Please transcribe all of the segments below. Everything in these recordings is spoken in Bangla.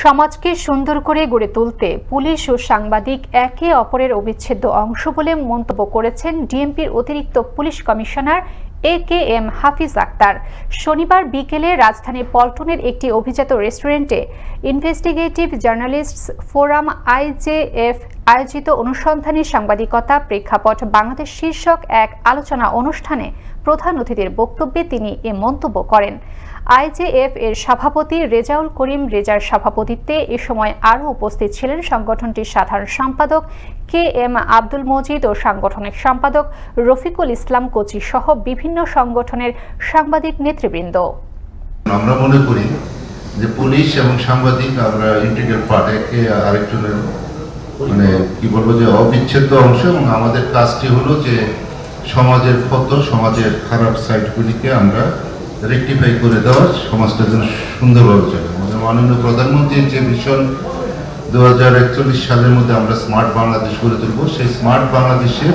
সমাজকে সুন্দর করে গড়ে তুলতে পুলিশ ও সাংবাদিক একে অপরের অবিচ্ছেদ্য অংশ বলে মন্তব্য করেছেন ডিএমপির অতিরিক্ত police commissioner A K M Hafiz Akhtar. শনিবার বিকেলে রাজধানীর পল্টনের একটি অভিজাত রেস্টুরেন্টে ইনভেস্টিগেটিভ জার্নালিস্ট ফোরাম আইজেএফ আয়োজিত অনুসন্ধানী সাংবাদিকতা প্রেক্ষাপট বাংলাদেশ শীর্ষক এক আলোচনা অনুষ্ঠানে প্রধান অতিথির বক্তব্যে তিনি এ মন্তব্য করেন। আইজেএফ এর সভাপতি রেজাউল করিম রেজার সভাপতিত্বে এ সময় আরও উপস্থিত ছিলেন সংগঠনটির সাধারণ সম্পাদক কে এম আব্দুল মজিদ ও সাংগঠনিক সম্পাদক রফিকুল ইসলাম কোচি সহ বিভিন্ন সংগঠনের সাংবাদিক নেতৃবৃন্দ। আমরা মনে করি যে পুলিশ এবং সাংবাদিক আমরা ইন্টিগ্রেট পার্ট একে আরেকজনের মানে কি বলব যে অবিচ্ছেদ্য অংশ এবং আমাদের কাজটি হলো যে সমাজের ক্ষত, সমাজের খারাপ সাইডগুলিকে আমরা রেকটিফাই করে দেওয়া সমাজটা যেন সুন্দরভাবে চলে। আমাদের মাননীয় প্রধানমন্ত্রীর যে মিশন দু হাজার একচল্লিশ সালের মধ্যে আমরা স্মার্ট বাংলাদেশ গড়ে তুলবো, সেই স্মার্ট বাংলাদেশের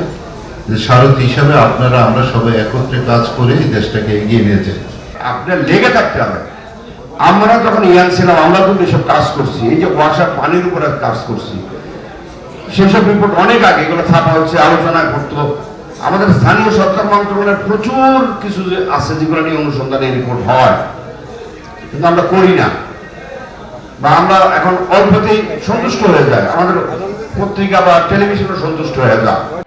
যে সারথি হিসাবে আপনারা, আমরা সবাই একত্রে কাজ করে এই দেশটাকে এগিয়ে নিয়ে যাই। আপনার লেগে থাকতে হবে। আমরা যখন ইয়াং ছিলাম, আমরা কিন্তু এসব কাজ করছি। এই যে বর্ষার পানির উপরে কাজ করছি। সেসব রিপোর্ট অনেক আগে, এগুলো ছাপা হচ্ছে, আলোচনা করতো আমাদের স্থানীয় সরকার মন্ত্রণালয়ের প্রচুর কিছু যে আছে, যেগুলো নিয়ে অনুসন্ধানে রিপোর্ট হয়। কিন্তু আমরা করি না। বা আমরা এখন অল্পতেই সন্তুষ্ট হয়ে যায় আমাদের পত্রিকা বা টেলিভিশনও সন্তুষ্ট হয়ে যায়